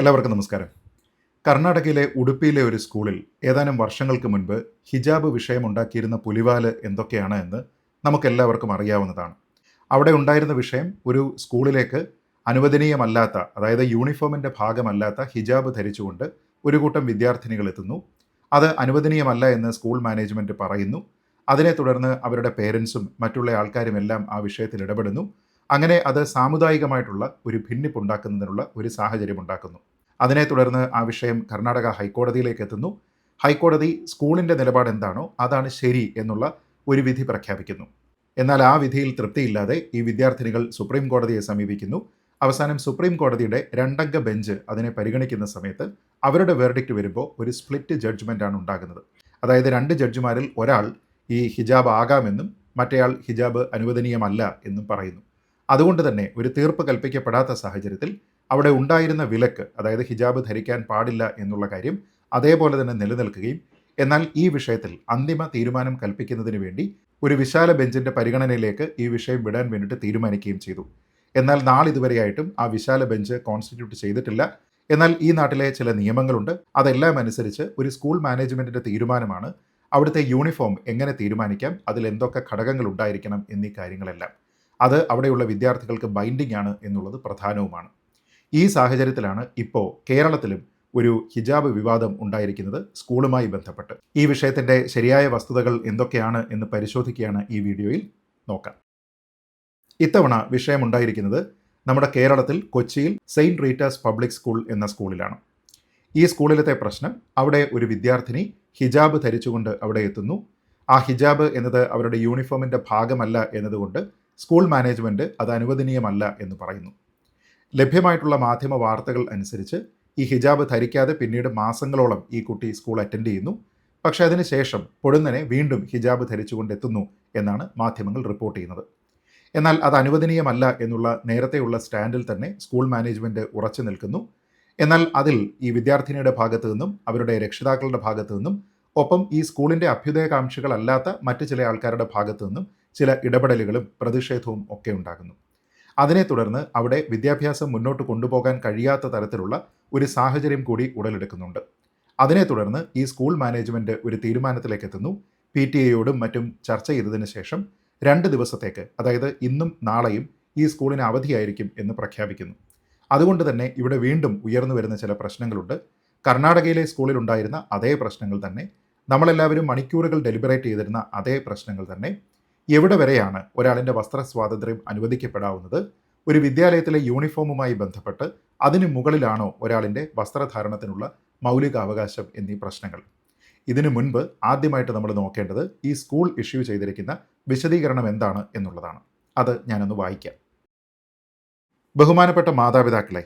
എല്ലാവർക്കും നമസ്കാരം. കർണാടകയിലെ ഉടുപ്പിയിലെ ഒരു സ്കൂളിൽ ഏതാനും വർഷങ്ങൾക്ക് മുൻപ് ഹിജാബ് വിഷയമുണ്ടാക്കിയിരുന്ന പുലിവാൽ എന്തൊക്കെയാണ് എന്ന് നമുക്കെല്ലാവർക്കും അറിയാവുന്നതാണ്. അവിടെ ഉണ്ടായിരുന്ന വിഷയം ഒരു സ്കൂളിലേക്ക് അനുവദനീയമല്ലാത്ത അതായത് യൂണിഫോമിന്റെ ഭാഗമല്ലാത്ത ഹിജാബ് ധരിച്ചുകൊണ്ട് ഒരു കൂട്ടം വിദ്യാർത്ഥിനികൾ എത്തുന്നു. അത് അനുവദനീയമല്ല എന്ന് സ്കൂൾ മാനേജ്മെന്റ് പറയുന്നു. അതിനെ തുടർന്ന് അവരുടെ പേരൻസും മറ്റുള്ള ആൾക്കാരും എല്ലാം ആ വിഷയത്തിൽ ഇടപെടുന്നു. അങ്ങനെ അത് സാമുദായികമായിട്ടുള്ള ഒരു ഭിന്നിപ്പുണ്ടാക്കുന്നതിനുള്ള ഒരു സാഹചര്യം ഉണ്ടാക്കുന്നു. അതിനെ തുടർന്ന് ആ വിഷയം കർണാടക ഹൈക്കോടതിയിലേക്ക് എത്തുന്നു. ഹൈക്കോടതി സ്കൂളിന്റെ നിലപാട് എന്താണോ അതാണ് ശരി എന്നുള്ള ഒരു വിധി പ്രഖ്യാപിക്കുന്നു. എന്നാൽ ആ വിധിയിൽ തൃപ്തിയില്ലാതെ ഈ വിദ്യാർത്ഥിനികൾ സുപ്രീം കോടതിയെ സമീപിക്കുന്നു. അവസാനം സുപ്രീം കോടതിയുടെ രണ്ടംഗ ബെഞ്ച് അതിനെ പരിഗണിക്കുന്ന സമയത്ത് അവരുടെ വേർഡിക്റ്റ് വരുമ്പോൾ ഒരു സ്പ്ലിറ്റ് ജഡ്ജ്മെന്റ് ആണ് ഉണ്ടാകുന്നത്. അതായത് രണ്ട് ജഡ്ജിമാരിൽ ഒരാൾ ഈ ഹിജാബ് ആകാമെന്നും മറ്റേയാൾ ഹിജാബ് അനുവദനീയമല്ല എന്നും പറയുന്നു. അതുകൊണ്ട് തന്നെ ഒരു തീർപ്പ് കൽപ്പിക്കപ്പെടാത്ത സാഹചര്യത്തിൽ അവിടെ ഉണ്ടായിരുന്ന വിലക്ക് അതായത് ഹിജാബ് ധരിക്കാൻ പാടില്ല എന്നുള്ള കാര്യം അതേപോലെ തന്നെ നിലനിൽക്കുകയും എന്നാൽ ഈ വിഷയത്തിൽ അന്തിമ തീരുമാനം കൽപ്പിക്കുന്നതിന് വേണ്ടി ഒരു വിശാല ബെഞ്ചിന്റെ പരിഗണനയിലേക്ക് ഈ വിഷയം വിടാൻ വേണ്ടിയിട്ട് തീരുമാനിക്കുകയും ചെയ്തു. എന്നാൽ നാളിതുവരെയായിട്ടും ആ വിശാല ബെഞ്ച് കോൺസ്റ്റിറ്റ്യൂട്ട് ചെയ്തിട്ടില്ല. എന്നാൽ ഈ നാട്ടിലെ ചില നിയമങ്ങളുണ്ട്. അതെല്ലാം അനുസരിച്ച് ഒരു സ്കൂൾ മാനേജ്മെന്റിന്റെ തീരുമാനമാണ്. അവിടുത്തെ യൂണിഫോം എങ്ങനെ തീരുമാനിക്കാം? അതിൽ എന്തൊക്കെ ഘടകങ്ങൾ ഉണ്ടായിരിക്കണം എന്നീ കാര്യങ്ങളെല്ലാം. അത് അവിടെയുള്ള വിദ്യാർത്ഥികൾക്ക് ബൈൻഡിംഗ് ആണ് എന്നുള്ളത് പ്രധാനവുമാണ്. ഈ സാഹചര്യത്തിലാണ് ഇപ്പോൾ കേരളത്തിലും ഒരു ഹിജാബ് വിവാദം ഉണ്ടായിരിക്കുന്നത് സ്കൂളുമായി ബന്ധപ്പെട്ട്. ഈ വിഷയത്തിന്റെ ശരിയായ വസ്തുതകൾ എന്തൊക്കെയാണ് എന്ന് പരിശോധിക്കുകയാണ് ഈ വീഡിയോയിൽ നോക്കാം. ഇത്തവണ വിഷയമുണ്ടായിരിക്കുന്നത് നമ്മുടെ കേരളത്തിൽ കൊച്ചിയിൽ സെയിന്റ് റീറ്റാസ് പബ്ലിക് സ്കൂൾ എന്ന സ്കൂളിലാണ്. ഈ സ്കൂളിലത്തെ പ്രശ്നം അവിടെ ഒരു വിദ്യാർത്ഥിനി ഹിജാബ് ധരിച്ചുകൊണ്ട് അവിടെ എത്തുന്നു. ആ ഹിജാബ് എന്നത് അവരുടെ യൂണിഫോമിന്റെ ഭാഗമല്ല എന്നതുകൊണ്ട് സ്കൂൾ മാനേജ്മെന്റ് അത് അനുവദനീയമല്ല എന്ന് പറയുന്നു. ലഭ്യമായിട്ടുള്ള മാധ്യമ വാർത്തകൾ അനുസരിച്ച് ഈ ഹിജാബ് ധരിക്കാതെ പിന്നീട് മാസങ്ങളോളം ഈ കുട്ടി സ്കൂൾ അറ്റൻഡ് ചെയ്യുന്നു. പക്ഷേ അതിനുശേഷം പൊടുന്നനെ വീണ്ടും ഹിജാബ് ധരിച്ചുകൊണ്ട് എത്തുന്നു എന്നാണ് മാധ്യമങ്ങൾ റിപ്പോർട്ട് ചെയ്യുന്നത്. എന്നാൽ അത് അനുവദനീയമല്ല എന്നുള്ള നേരത്തെയുള്ള സ്റ്റാൻഡിൽ തന്നെ സ്കൂൾ മാനേജ്മെന്റ് ഉറച്ചു നിൽക്കുന്നു. എന്നാൽ അതിൽ ഈ വിദ്യാർത്ഥിനിയുടെ ഭാഗത്തു നിന്നും അവരുടെ രക്ഷിതാക്കളുടെ ഭാഗത്തു നിന്നും ഒപ്പം ഈ സ്കൂളിന്റെ അഭ്യുദയകാംക്ഷികളല്ലാത്ത മറ്റ് ചില ആൾക്കാരുടെ ഭാഗത്തു നിന്നും ചില ഇടപെടലുകളും പ്രതിഷേധവും ഒക്കെ ഉണ്ടാകുന്നു. അതിനെ തുടർന്ന് അവിടെ വിദ്യാഭ്യാസം മുന്നോട്ട് കൊണ്ടുപോകാൻ കഴിയാത്ത തരത്തിലുള്ള ഒരു സാഹചര്യം കൂടി ഉടലെടുക്കുന്നുണ്ട്. അതിനെ തുടർന്ന് ഈ സ്കൂൾ മാനേജ്മെന്റ് ഒരു തീരുമാനത്തിലേക്ക് എത്തുന്നു. പി ടി എയോടും മറ്റും ചർച്ച ചെയ്തതിന് ശേഷം രണ്ട് ദിവസത്തേക്ക് അതായത് ഇന്നും നാളെയും ഈ സ്കൂളിന് അവധിയായിരിക്കും എന്ന് പ്രഖ്യാപിക്കുന്നു. അതുകൊണ്ട് തന്നെ ഇവിടെ വീണ്ടും ഉയർന്നു വരുന്ന ചില പ്രശ്നങ്ങളുണ്ട്. കർണാടകയിലെ സ്കൂളിലുണ്ടായിരുന്ന അതേ പ്രശ്നങ്ങൾ തന്നെ നമ്മളെല്ലാവരും മണിക്കൂറുകൾ ഡെലിബറേറ്റ് ചെയ്തിരുന്ന അതേ പ്രശ്നങ്ങൾ തന്നെ എവിടെ വരെയാണ് ഒരാളിന്റെ വസ്ത്ര സ്വാതന്ത്ര്യം അനുവദിക്കപ്പെടാവുന്നത്? ഒരു വിദ്യാലയത്തിലെ യൂണിഫോമുമായി ബന്ധപ്പെട്ട് അതിന് മുകളിലാണോ ഒരാളിന്റെ വസ്ത്രധാരണത്തിനുള്ള മൗലിക അവകാശം എന്നീ പ്രശ്നങ്ങൾ. ഇതിനു മുൻപ് ആദ്യമായിട്ട് നമ്മൾ നോക്കേണ്ടത് ഈ സ്കൂൾ ഇഷ്യൂ ചെയ്തിരിക്കുന്ന വിശദീകരണം എന്താണ് എന്നുള്ളതാണ്. അത് ഞാനൊന്ന് വായിക്കാം. ബഹുമാനപ്പെട്ട മാതാപിതാക്കളെ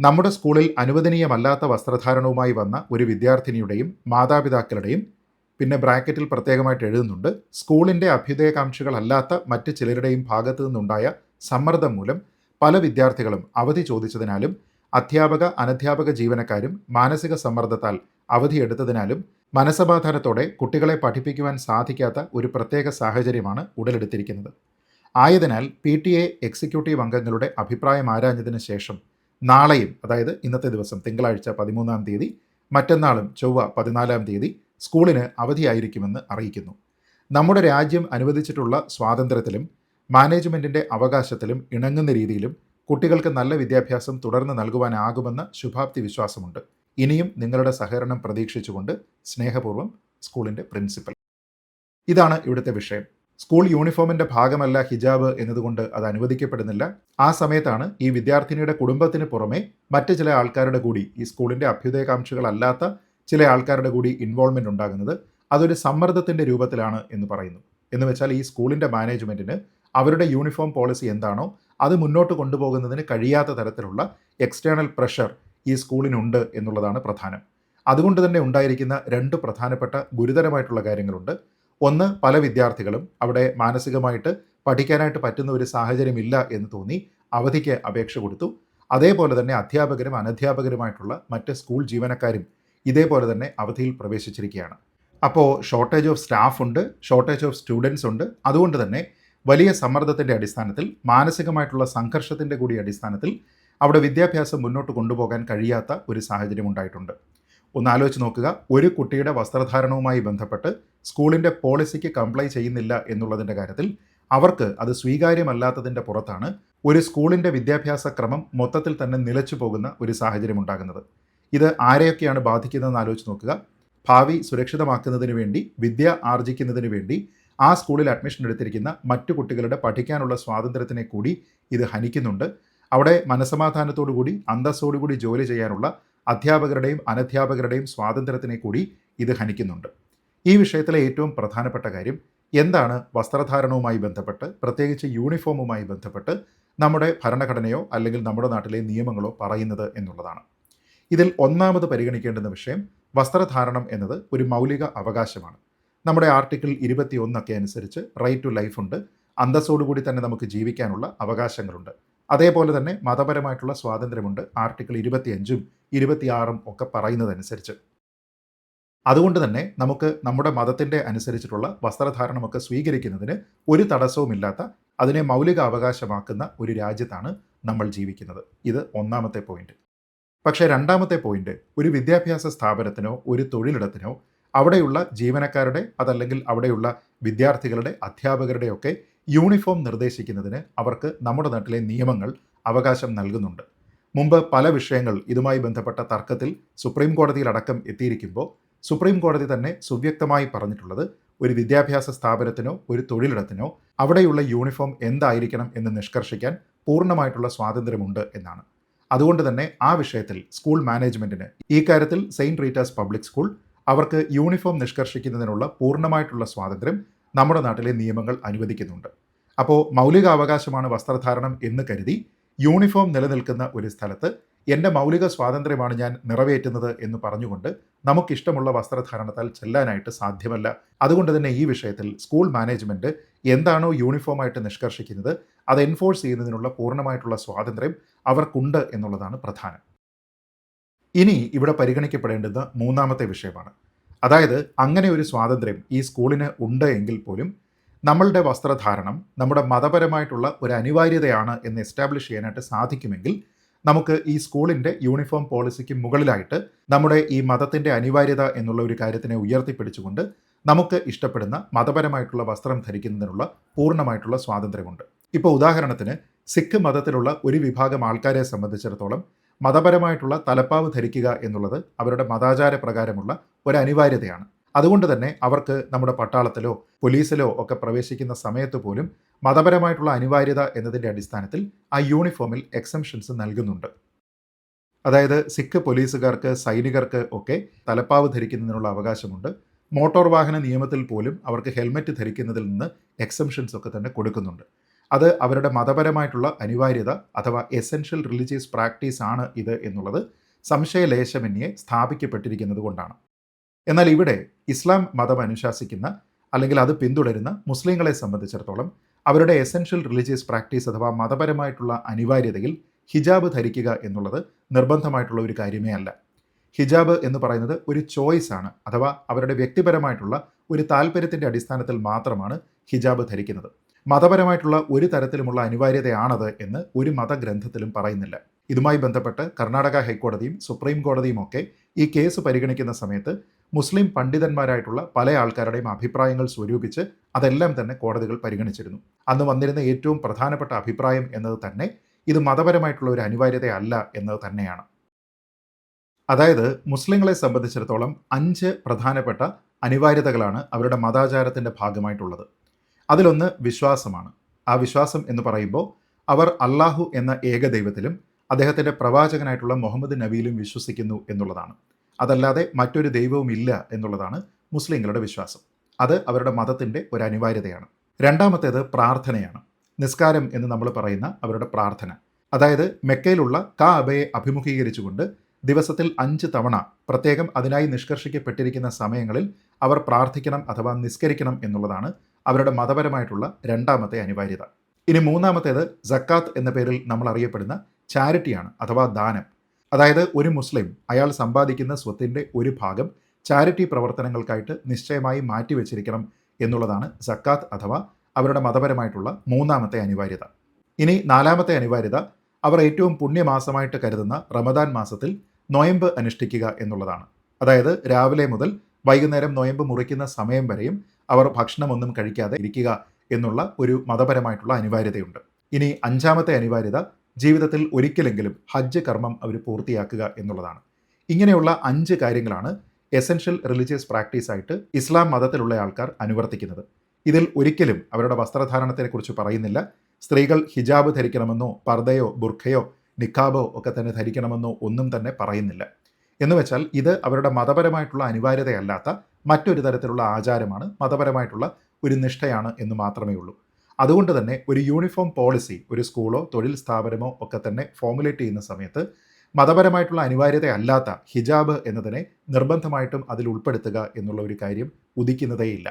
നമ്മുടെ സ്കൂളിൽ അനുവദനീയമല്ലാത്ത വസ്ത്രധാരണവുമായി വന്ന ഒരു വിദ്യാർത്ഥിനിയുടെയും മാതാപിതാക്കളുടെയും പിന്നെ ബ്രാക്കറ്റിൽ പ്രത്യേകമായിട്ട് എഴുതുന്നുണ്ട് സ്കൂളിന്റെ അഭ്യുദയകാംക്ഷികളല്ലാത്ത മറ്റ് ചിലരുടെയും ഭാഗത്തു നിന്നുണ്ടായ സമ്മർദ്ദം മൂലം പല വിദ്യാർത്ഥികളും അവധി ചോദിച്ചതിനാലും അധ്യാപക അനധ്യാപക ജീവനക്കാരും മാനസിക സമ്മർദ്ദത്താൽ അവധിയെടുത്തതിനാലും മനസമാധാനത്തോടെ കുട്ടികളെ പഠിപ്പിക്കുവാൻ സാധിക്കാത്ത ഒരു പ്രത്യേക സാഹചര്യമാണ് ഉടലെടുത്തിരിക്കുന്നത്. ആയതിനാൽ പി ടി എ എക്സിക്യൂട്ടീവ് അംഗങ്ങളുടെ അഭിപ്രായം ആരാഞ്ഞതിന് ശേഷം നാളെയും അതായത് ഇന്നത്തെ ദിവസം തിങ്കളാഴ്ച പതിമൂന്നാം തീയതി മറ്റന്നാളും ചൊവ്വ പതിനാലാം തീയതി സ്കൂളിന് അവധിയായിരിക്കുമെന്ന് അറിയിക്കുന്നു. നമ്മുടെ രാജ്യം അനുവദിച്ചിട്ടുള്ള സ്വാതന്ത്ര്യത്തിലും മാനേജ്മെന്റിന്റെ അവകാശത്തിലും ഇണങ്ങുന്ന രീതിയിലും കുട്ടികൾക്ക് നല്ല വിദ്യാഭ്യാസം തുടർന്ന് നൽകുവാനാകുമെന്ന ശുഭാപ്തി വിശ്വാസമുണ്ട്. ഇനിയും നിങ്ങളുടെ സഹകരണം പ്രതീക്ഷിച്ചുകൊണ്ട് സ്നേഹപൂർവം സ്കൂളിന്റെ പ്രിൻസിപ്പൽ. ഇതാണ് ഇവിടുത്തെ വിഷയം. സ്കൂൾ യൂണിഫോമിന്റെ ഭാഗമല്ല ഹിജാബ് എന്നതുകൊണ്ട് അത് അനുവദിക്കപ്പെടുന്നില്ല. ആ സമയത്താണ് ഈ വിദ്യാർത്ഥിനിയുടെ കുടുംബത്തിന് പുറമെ മറ്റ് ചില ആൾക്കാരുടെ കൂടി ഈ സ്കൂളിന്റെ അഭ്യുദയകാംക്ഷികളല്ലാത്ത ചില ആൾക്കാരുടെ കൂടി ഇൻവോൾവ്മെന്റ് ഉണ്ടാകുന്നത് അതൊരു സമ്മർദ്ദത്തിന്റെ രൂപത്തിലാണ് എന്ന് പറയുന്നു. എന്ന് വെച്ചാൽ ഈ സ്കൂളിന്റെ മാനേജ്മെന്റിന് അവരുടെ യൂണിഫോം പോളിസി എന്താണോ അത് മുന്നോട്ട് കൊണ്ടുപോകുന്നതിന് കഴിയാത്ത തരത്തിലുള്ള എക്സ്റ്റേണൽ പ്രഷർ ഈ സ്കൂളിനുണ്ട് എന്നുള്ളതാണ് പ്രധാനം. അതുകൊണ്ട് തന്നെ ഉണ്ടായിരിക്കുന്ന രണ്ട് പ്രധാനപ്പെട്ട ഗുരുതരമായിട്ടുള്ള കാര്യങ്ങളുണ്ട്. ഒന്ന് പല വിദ്യാർത്ഥികളും അവിടെ മാനസികമായിട്ട് പഠിക്കാനായിട്ട് പറ്റുന്ന ഒരു സാഹചര്യമില്ല എന്ന് തോന്നി അവധിക്ക് അപേക്ഷ കൊടുത്തു. അതേപോലെ തന്നെ അധ്യാപകരും അനധ്യാപകരുമായിട്ടുള്ള മറ്റ് സ്കൂൾ ജീവനക്കാരും ഇതേപോലെ തന്നെ അവധിയിൽ പ്രവേശിച്ചിരിക്കുകയാണ്. അപ്പോൾ ഷോർട്ടേജ് ഓഫ് സ്റ്റാഫ് ഉണ്ട് ഷോർട്ടേജ് ഓഫ് സ്റ്റുഡൻസ് ഉണ്ട്. അതുകൊണ്ട് തന്നെ വലിയ സമ്മർദ്ദത്തിന്റെ അടിസ്ഥാനത്തിൽ മാനസികമായിട്ടുള്ള സംഘർഷത്തിന്റെ കൂടി അടിസ്ഥാനത്തിൽ അവിടെ വിദ്യാഭ്യാസം മുന്നോട്ട് കൊണ്ടുപോകാൻ കഴിയാത്ത ഒരു സാഹചര്യം ഉണ്ടായിട്ടുണ്ട്. ഒന്ന് ആലോചിച്ച് നോക്കുക ഒരു കുട്ടിയുടെ വസ്ത്രധാരണവുമായി ബന്ധപ്പെട്ട് സ്കൂളിന്റെ പോളിസിക്ക് കംപ്ലൈ ചെയ്യുന്നില്ല എന്നുള്ളതിന്റെ കാര്യത്തിൽ അവർക്ക് അത് സ്വീകാര്യമല്ലാത്തതിന്റെ പുറത്താണ് ഒരു സ്കൂളിന്റെ വിദ്യാഭ്യാസ ക്രമം മൊത്തത്തിൽ തന്നെ നിലച്ചു പോകുന്ന ഒരു സാഹചര്യം ഉണ്ടാകുന്നത്. ഇത് ആരെയൊക്കെയാണ് ബാധിക്കുന്നതെന്ന് ആലോചിച്ച് നോക്കുക. ഭാവി സുരക്ഷിതമാക്കുന്നതിന് വേണ്ടി വിദ്യ ആർജിക്കുന്നതിന് വേണ്ടി ആ സ്കൂളിൽ അഡ്മിഷൻ എടുത്തിരിക്കുന്ന മറ്റു കുട്ടികളുടെ പഠിക്കാനുള്ള സ്വാതന്ത്ര്യത്തിനെ കൂടി ഇത് ഹനിക്കുന്നുണ്ട്. അവിടെ മനസമാധാനത്തോടുകൂടി അന്തസ്സോടുകൂടി ജോലി ചെയ്യാനുള്ള അധ്യാപകരുടെയും അനധ്യാപകരുടെയും സ്വാതന്ത്ര്യത്തിനെ കൂടി ഇത് ഹനിക്കുന്നുണ്ട്. ഈ വിഷയത്തിലെ ഏറ്റവും പ്രധാനപ്പെട്ട കാര്യം എന്താണ് വസ്ത്രധാരണവുമായി ബന്ധപ്പെട്ട് പ്രത്യേകിച്ച് യൂണിഫോമുമായി ബന്ധപ്പെട്ട് നമ്മുടെ ഭരണഘടനയോ അല്ലെങ്കിൽ നമ്മുടെ നാട്ടിലെ നിയമങ്ങളോ പറയുന്നത് എന്നുള്ളതാണ്. ഇതിൽ ഒന്നാമത് പരിഗണിക്കേണ്ടുന്ന വിഷയം വസ്ത്രധാരണം എന്നത് ഒരു മൗലിക അവകാശമാണ്. നമ്മുടെ ആർട്ടിക്കിൾ ഇരുപത്തി ഒന്നൊക്കെ അനുസരിച്ച് റൈറ്റ് ടു ലൈഫ് ഉണ്ട്. അന്തസ്സോടുകൂടി തന്നെ നമുക്ക് ജീവിക്കാനുള്ള അവകാശങ്ങളുണ്ട്. അതേപോലെ തന്നെ മതപരമായിട്ടുള്ള സ്വാതന്ത്ര്യമുണ്ട് ആർട്ടിക്കിൾ ഇരുപത്തിയഞ്ചും ഇരുപത്തിയാറും ഒക്കെ പറയുന്നതനുസരിച്ച്. അതുകൊണ്ട് തന്നെ നമുക്ക് നമ്മുടെ മതത്തിന്റെ അനുസരിച്ചിട്ടുള്ള വസ്ത്രധാരണമൊക്കെ സ്വീകരിക്കുന്നതിന് ഒരു തടസ്സവുമില്ലാത്ത അതിനെ മൗലിക അവകാശമാക്കുന്ന ഒരു രാജ്യത്താണ് നമ്മൾ ജീവിക്കുന്നത്. ഇത് ഒന്നാമത്തെ പോയിന്റ് പക്ഷേ രണ്ടാമത്തെ പോയിന്റ് ഒരു വിദ്യാഭ്യാസ സ്ഥാപനത്തിനോ ഒരു തൊഴിലിടത്തിനോ അവിടെയുള്ള ജീവനക്കാരുടെ അതല്ലെങ്കിൽ അവിടെയുള്ള വിദ്യാർത്ഥികളുടെ അധ്യാപകരുടെയൊക്കെ യൂണിഫോം നിർദ്ദേശിക്കുന്നതിന് അവർക്ക് നമ്മുടെ നാട്ടിലെ നിയമങ്ങൾ അവകാശം നൽകുന്നുണ്ട്. മുമ്പ് പല വിഷയങ്ങൾ ഇതുമായി ബന്ധപ്പെട്ട തർക്കത്തിൽ സുപ്രീം കോടതിയിലടക്കം എത്തിയിരിക്കുമ്പോൾ സുപ്രീം കോടതി തന്നെ സുവ്യക്തമായി പറഞ്ഞിട്ടുള്ളത് ഒരു വിദ്യാഭ്യാസ സ്ഥാപനത്തിനോ ഒരു തൊഴിലിടത്തിനോ അവിടെയുള്ള യൂണിഫോം എന്തായിരിക്കണം എന്ന് നിഷ്കർഷിക്കാൻ പൂർണമായിട്ടുള്ള സ്വാതന്ത്ര്യമുണ്ട് എന്നാണ്. അതുകൊണ്ട് തന്നെ ആ വിഷയത്തിൽ സ്കൂൾ മാനേജ്മെന്റിന് ഈ കാര്യത്തിൽ സെയിന്റ് റീറ്റാസ് പബ്ലിക് സ്കൂൾ അവർക്ക് യൂണിഫോം നിഷ്കർഷിക്കുന്നതിനുള്ള പൂർണമായിട്ടുള്ള സ്വാതന്ത്ര്യം നമ്മുടെ നാട്ടിലെ നിയമങ്ങൾ അനുവദിക്കുന്നുണ്ട്. അപ്പോൾ മൗലികാവകാശമാണ് വസ്ത്രധാരണം എന്ന് കരുതി യൂണിഫോം നിലനിൽക്കുന്ന ഒരു സ്ഥലത്ത് എന്റെ മൗലിക സ്വാതന്ത്ര്യമാണ് ഞാൻ നിറവേറ്റുന്നത് എന്ന് പറഞ്ഞുകൊണ്ട് നമുക്കിഷ്ടമുള്ള വസ്ത്രധാരണത്താൽ ചെല്ലാനായിട്ട് സാധ്യമല്ല. അതുകൊണ്ട് തന്നെ ഈ വിഷയത്തിൽ സ്കൂൾ മാനേജ്മെന്റ് എന്താണോ യൂണിഫോമായിട്ട് നിഷ്കർഷിക്കുന്നത് അത് എൻഫോഴ്സ് ചെയ്യുന്നതിനുള്ള പൂർണമായിട്ടുള്ള സ്വാതന്ത്ര്യം അവർക്കുണ്ട് എന്നുള്ളതാണ് പ്രധാനം. ഇനി ഇവിടെ പരിഗണിക്കപ്പെടേണ്ടുന്ന മൂന്നാമത്തെ വിഷയമാണ്. അതായത് അങ്ങനെ ഒരു സ്വാതന്ത്ര്യം ഈ സ്കൂളിന് ഉണ്ട് എങ്കിൽ പോലും നമ്മളുടെ വസ്ത്രധാരണം നമ്മുടെ മതപരമായിട്ടുള്ള ഒരു അനിവാര്യതയാണ് എന്ന് എസ്റ്റാബ്ലിഷ് ചെയ്യാനായിട്ട് സാധിക്കുമെങ്കിൽ നമുക്ക് ഈ സ്കൂളിന്റെ യൂണിഫോം പോളിസിക്ക് മുകളിലായിട്ട് നമ്മുടെ ഈ മതത്തിന്റെ അനിവാര്യത എന്നുള്ള ഒരു കാര്യത്തിനെ ഉയർത്തിപ്പിടിച്ചുകൊണ്ട് നമുക്ക് ഇഷ്ടപ്പെടുന്ന മതപരമായിട്ടുള്ള വസ്ത്രം ധരിക്കുന്നതിനുള്ള പൂർണമായിട്ടുള്ള സ്വാതന്ത്ര്യമുണ്ട്. ഇപ്പോൾ ഉദാഹരണത്തിന് സിഖ് മതത്തിലുള്ള ഒരു വിഭാഗം ആൾക്കാരെ സംബന്ധിച്ചിടത്തോളം മതപരമായിട്ടുള്ള തലപ്പാവ് ധരിക്കുക എന്നുള്ളത് അവരുടെ മതാചാര പ്രകാരമുള്ള ഒരു അനിവാര്യതയാണ്. അതുകൊണ്ട് തന്നെ അവർക്ക് നമ്മുടെ പട്ടാളത്തിലോ പോലീസിലോ ഒക്കെ പ്രവേശിക്കുന്ന സമയത്ത് പോലും മതപരമായിട്ടുള്ള അനിവാര്യത എന്നതിന്റെ അടിസ്ഥാനത്തിൽ ആ യൂണിഫോമിൽ എക്സംഷൻസ് നൽകുന്നുണ്ട്. അതായത് സിഖ് പോലീസുകാർക്ക് സൈനികർക്ക് ഒക്കെ തലപ്പാവ് ധരിക്കുന്നതിനുള്ള അവകാശമുണ്ട്. മോട്ടോർ വാഹന നിയമത്തിൽ പോലും അവർക്ക് ഹെൽമെറ്റ് ധരിക്കുന്നതിൽ നിന്ന് എക്സംഷൻസ് ഒക്കെ തന്നെ കൊടുക്കുന്നുണ്ട്. അത് അവരുടെ മതപരമായിട്ടുള്ള അനിവാര്യത അഥവാ എസെൻഷ്യൽ റിലീജിയസ് പ്രാക്ടീസ് ആണ് ഇത് എന്നുള്ളത് സംശയലേശമന്യെ സ്ഥാപിക്കപ്പെട്ടിരിക്കുന്നത് കൊണ്ടാണ്. എന്നാൽ ഇവിടെ ഇസ്ലാം മതം അനുശാസിക്കുന്ന അല്ലെങ്കിൽ അത് പിന്തുടരുന്ന മുസ്ലിങ്ങളെ സംബന്ധിച്ചിടത്തോളം അവരുടെ എസെൻഷ്യൽ റിലീജിയസ് പ്രാക്ടീസ് അഥവാ മതപരമായിട്ടുള്ള അനിവാര്യതയിൽ ഹിജാബ് ധരിക്കുക എന്നുള്ളത് നിർബന്ധമായിട്ടുള്ള ഒരു കാര്യമേ അല്ല. ഹിജാബ് എന്ന് പറയുന്നത് ഒരു ചോയ്സ് ആണ് അഥവാ അവരുടെ വ്യക്തിപരമായിട്ടുള്ള ഒരു താല്പര്യത്തിന്റെ അടിസ്ഥാനത്തിൽ മാത്രമാണ് ഹിജാബ് ധരിക്കുന്നത്. മതപരമായിട്ടുള്ള ഒരു തരത്തിലുമുള്ള അനിവാര്യതയാണത് എന്ന് ഒരു മതഗ്രന്ഥത്തിലും പറയുന്നില്ല. ഇതുമായി ബന്ധപ്പെട്ട് കർണാടക ഹൈക്കോടതിയും സുപ്രീം കോടതിയും ഒക്കെ ഈ കേസ് പരിഗണിക്കുന്ന സമയത്ത് മുസ്ലിം പണ്ഡിതന്മാരായിട്ടുള്ള പല ആൾക്കാരുടെയും അഭിപ്രായങ്ങൾ സ്വരൂപിച്ച് അതെല്ലാം തന്നെ കോടതികൾ പരിഗണിച്ചിരുന്നു. അന്ന് വന്നിരുന്ന ഏറ്റവും പ്രധാനപ്പെട്ട അഭിപ്രായം എന്നത് തന്നെ ഇത് മതപരമായിട്ടുള്ള ഒരു അനിവാര്യതയല്ല എന്നത് തന്നെയാണ്. അതായത് മുസ്ലിങ്ങളെ സംബന്ധിച്ചിടത്തോളം അഞ്ച് പ്രധാനപ്പെട്ട അനിവാര്യതകളാണ് അവരുടെ മതാചാരത്തിന്റെ ഭാഗമായിട്ടുള്ളത്. അതിലൊന്ന് വിശ്വാസമാണ്. ആ വിശ്വാസം എന്ന് പറയുമ്പോൾ അവർ അള്ളാഹു എന്ന ഏകദൈവത്തിലും അദ്ദേഹത്തിന്റെ പ്രവാചകനായിട്ടുള്ള മുഹമ്മദ് നബിയിലും വിശ്വസിക്കുന്നു എന്നുള്ളതാണ്. അതല്ലാതെ മറ്റൊരു ദൈവവും ഇല്ല എന്നുള്ളതാണ് മുസ്ലിങ്ങളുടെ വിശ്വാസം. അത് അവരുടെ മതത്തിന്റെ ഒരു അനിവാര്യതയാണ്. രണ്ടാമത്തേത് പ്രാർത്ഥനയാണ്. നിസ്കാരം എന്ന് നമ്മൾ പറയുന്ന അവരുടെ പ്രാർത്ഥന. അതായത് മെക്കയിലുള്ള കാ അബയെ അഭിമുഖീകരിച്ചുകൊണ്ട് ദിവസത്തിൽ അഞ്ച് തവണ പ്രത്യേകം അതിനായി നിഷ്കർഷിക്കപ്പെട്ടിരിക്കുന്ന സമയങ്ങളിൽ അവർ പ്രാർത്ഥിക്കണം അഥവാ നിസ്കരിക്കണം എന്നുള്ളതാണ് അവരുടെ മതപരമായിട്ടുള്ള രണ്ടാമത്തെ അനിവാര്യത. ഇനി മൂന്നാമത്തേത് ജക്കാത്ത് എന്ന പേരിൽ നമ്മൾ അറിയപ്പെടുന്ന ചാരിറ്റിയാണ് അഥവാ ദാനം. അതായത് ഒരു മുസ്ലിം അയാൾ സമ്പാദിക്കുന്ന സ്വത്തിന്റെ ഒരു ഭാഗം ചാരിറ്റി പ്രവർത്തനങ്ങൾക്കായിട്ട് നിശ്ചയമായി മാറ്റിവെച്ചിരിക്കണം എന്നുള്ളതാണ് സക്കാത്ത് അഥവാ അവരുടെ മതപരമായിട്ടുള്ള മൂന്നാമത്തെ അനിവാര്യത. ഇനി നാലാമത്തെ അനിവാര്യത അവർ ഏറ്റവും പുണ്യമാസമായിട്ട് കരുതുന്ന റമദാൻ മാസത്തിൽ നൊയമ്പ് അനുഷ്ഠിക്കുക എന്നുള്ളതാണ്. അതായത് രാവിലെ മുതൽ വൈകുന്നേരം നൊയമ്പ് മുറിക്കുന്ന സമയം വരെയും അവർ ഭക്ഷണമൊന്നും കഴിക്കാതെ ഇരിക്കുക എന്നുള്ള ഒരു മതപരമായിട്ടുള്ള അനിവാര്യതയുണ്ട്. ഇനി അഞ്ചാമത്തെ അനിവാര്യത ജീവിതത്തിൽ ഒരിക്കലെങ്കിലും ഹജ്ജ് കർമ്മം അവർ പൂർത്തിയാക്കുക എന്നുള്ളതാണ്. ഇങ്ങനെയുള്ള അഞ്ച് കാര്യങ്ങളാണ് എസെൻഷ്യൽ റിലീജിയസ് പ്രാക്ടീസ് ആയിട്ട് ഇസ്ലാം മതത്തിലുള്ള ആൾക്കാർ അനുവർത്തിക്കുന്നത്. ഇതിൽ ഒരിക്കലും അവരുടെ വസ്ത്രധാരണത്തെക്കുറിച്ച് പറയുന്നില്ല. സ്ത്രീകൾ ഹിജാബ് ധരിക്കണമെന്നോ പർദയോ ബുർഖയോ നിക്കാബോ ഒക്കെ തന്നെ ധരിക്കണമെന്നോ ഒന്നും തന്നെ പറയുന്നില്ല. എന്ന് വെച്ചാൽ ഇത് അവരുടെ മതപരമായിട്ടുള്ള അനിവാര്യതയല്ലാത്ത മറ്റൊരു തരത്തിലുള്ള ആചാരമാണ് മതപരമായിട്ടുള്ള ഒരു നിഷ്ഠയാണ് എന്ന് മാത്രമേ ഉള്ളൂ. അതുകൊണ്ട് തന്നെ ഒരു യൂണിഫോം പോളിസി ഒരു സ്കൂളോ തൊഴിൽ സ്ഥാപനമോ ഒക്കെ തന്നെ ഫോമുലേറ്റ് ചെയ്യുന്ന സമയത്ത് മതപരമായിട്ടുള്ള അനിവാര്യത അല്ലാത്ത ഹിജാബ് എന്നതിനെ നിർബന്ധമായിട്ടും അതിൽ ഉൾപ്പെടുത്തുക എന്നുള്ള ഒരു കാര്യം ഉദിക്കുന്നതേയില്ല.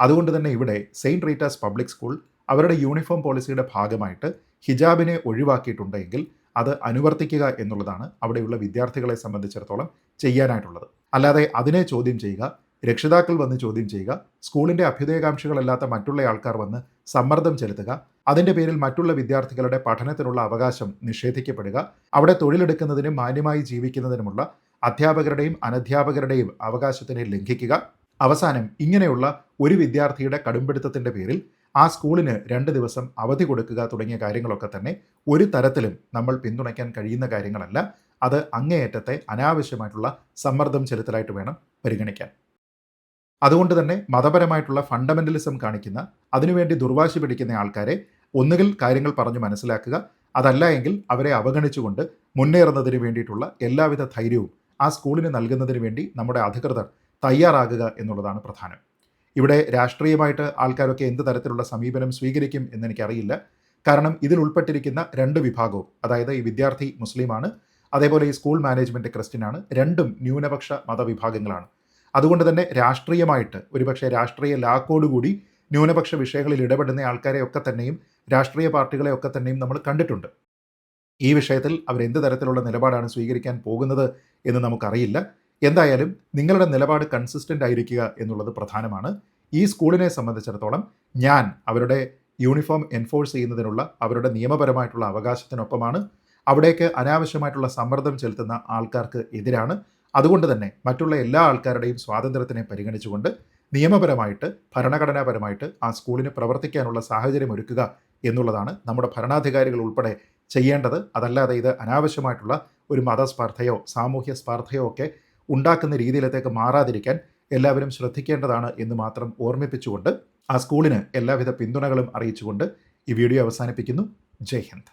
അതുകൊണ്ട് തന്നെ ഇവിടെ സെയിന്റ് റീറ്റാസ് പബ്ലിക് സ്കൂൾ അവരുടെ യൂണിഫോം പോളിസിയുടെ ഭാഗമായിട്ട് ഹിജാബിനെ ഒഴിവാക്കിയിട്ടുണ്ടെങ്കിൽ അത് അനുവർത്തിക്കുക എന്നുള്ളതാണ് അവിടെയുള്ള വിദ്യാർത്ഥികളെ സംബന്ധിച്ചിടത്തോളം ചെയ്യാനായിട്ടുള്ളത്. അല്ലാതെ അതിനെ ചോദ്യം ചെയ്യുക രക്ഷിതാക്കൾ വന്ന് ചോദ്യം ചെയ്യുക സ്കൂളിന്റെ അഭ്യുദയകാംക്ഷികളല്ലാത്ത മറ്റുള്ള ആൾക്കാർ വന്ന് സമ്മർദ്ദം ചെലുത്തുക അതിന്റെ പേരിൽ മറ്റുള്ള വിദ്യാർത്ഥികളുടെ പഠനത്തിനുള്ള അവകാശം നിഷേധിക്കപ്പെടുക അവിടെ തൊഴിലെടുക്കുന്നതിനും മാന്യമായി ജീവിക്കുന്നതിനുമുള്ള അധ്യാപകരുടെയും അനധ്യാപകരുടെയും അവകാശത്തിനെ ലംഘിക്കുക. അവസാനം ഇങ്ങനെയുള്ള ഒരു വിദ്യാർത്ഥിയുടെ കടുംപിടുത്തത്തിന്റെ പേരിൽ ആ സ്കൂളിന് രണ്ട് ദിവസം അവധി കൊടുക്കുക തുടങ്ങിയ കാര്യങ്ങളൊക്കെ തന്നെ ഒരു തരത്തിലും നമ്മൾ പിന്തുണയ്ക്കാൻ കഴിയുന്ന കാര്യങ്ങളല്ല. അത് അങ്ങേയറ്റത്തെ അനാവശ്യമായിട്ടുള്ള സമ്മർദ്ദം ചെലുത്തലായിട്ട് വേണം പരിഗണിക്കാൻ. അതുകൊണ്ട് തന്നെ മതപരമായിട്ടുള്ള ഫണ്ടമെന്റലിസം കാണിക്കുന്ന അതിനുവേണ്ടി ദുർവാശി പിടിക്കുന്ന ആൾക്കാരെ ഒന്നുകിൽ കാര്യങ്ങൾ പറഞ്ഞു മനസ്സിലാക്കുക അതല്ല എങ്കിൽ അവരെ അവഗണിച്ചുകൊണ്ട് മുന്നേറുന്നതിന് വേണ്ടിയിട്ടുള്ള എല്ലാവിധ ധൈര്യവും ആ സ്കൂളിന് നൽകുന്നതിന് വേണ്ടി നമ്മുടെ അധികൃതർ തയ്യാറാകുക എന്നുള്ളതാണ് പ്രധാനം. ഇവിടെ രാഷ്ട്രീയമായിട്ട് ആൾക്കാരൊക്കെ എന്ത് തരത്തിലുള്ള സമീപനം സ്വീകരിക്കും എന്നെനിക്കറിയില്ല. കാരണം ഇതിൽ ഉൾപ്പെട്ടിരിക്കുന്ന രണ്ട് വിഭാഗവും അതായത് ഈ വിദ്യാർത്ഥി മുസ്ലിമാണ് അതേപോലെ ഈ സ്കൂൾ മാനേജ്മെന്റ് ക്രിസ്ത്യനാണ് രണ്ടും ന്യൂനപക്ഷ മതവിഭാഗങ്ങളാണ്. അതുകൊണ്ട് തന്നെ രാഷ്ട്രീയമായിട്ട് ഒരുപക്ഷെ രാഷ്ട്രീയ ലാക്കോടുകൂടി ന്യൂനപക്ഷ വിഷയങ്ങളിൽ ഇടപെടുന്ന ആൾക്കാരെയൊക്കെ തന്നെയും രാഷ്ട്രീയ പാർട്ടികളെയൊക്കെ തന്നെയും നമ്മൾ കണ്ടിട്ടുണ്ട്. ഈ വിഷയത്തിൽ അവരെന്ത് തരത്തിലുള്ള നിലപാടാണ് സ്വീകരിക്കാൻ പോകുന്നത് എന്ന് നമുക്കറിയില്ല. എന്തായാലും നിങ്ങളുടെ നിലപാട് കൺസിസ്റ്റന്റ് ആയിരിക്കുക എന്നുള്ളത് പ്രധാനമാണ്. ഈ സ്കൂളിനെ സംബന്ധിച്ചിടത്തോളം ഞാൻ അവരുടെ യൂണിഫോം എൻഫോഴ്സ് ചെയ്യുന്നതിനുള്ള അവരുടെ നിയമപരമായിട്ടുള്ള അവകാശത്തിനൊപ്പമാണ്. അവിടേക്ക് അനാവശ്യമായിട്ടുള്ള സമ്മർദ്ദം ചെലുത്തുന്ന ആൾക്കാർക്ക് എതിരാണ്. അതുകൊണ്ട് തന്നെ മറ്റുള്ള എല്ലാ ആൾക്കാരുടെയും സ്വാതന്ത്ര്യത്തിനെ പരിഗണിച്ചുകൊണ്ട് നിയമപരമായിട്ട് ഭരണഘടനാപരമായിട്ട് ആ സ്കൂളിന് പ്രവർത്തിക്കാനുള്ള സാഹചര്യം ഒരുക്കുക എന്നുള്ളതാണ് നമ്മുടെ ഭരണാധികാരികൾ ഉൾപ്പെടെ ചെയ്യേണ്ടത്. അതല്ലാതെ ഇത് അനാവശ്യമായിട്ടുള്ള ഒരു മതസ്പർദ്ധയോ സാമൂഹ്യ സ്പർദ്ധയോ ഒക്കെ ഉണ്ടാക്കുന്ന രീതിയിലത്തേക്ക് മാറാതിരിക്കാൻ എല്ലാവരും ശ്രദ്ധിക്കേണ്ടതാണ് എന്ന് മാത്രം ഓർമ്മിപ്പിച്ചുകൊണ്ട് ആ സ്കൂളിന് എല്ലാവിധ പിന്തുണകളും അറിയിച്ചുകൊണ്ട് ഈ വീഡിയോ അവസാനിപ്പിക്കുന്നു. ജയ് ഹിന്ദ്.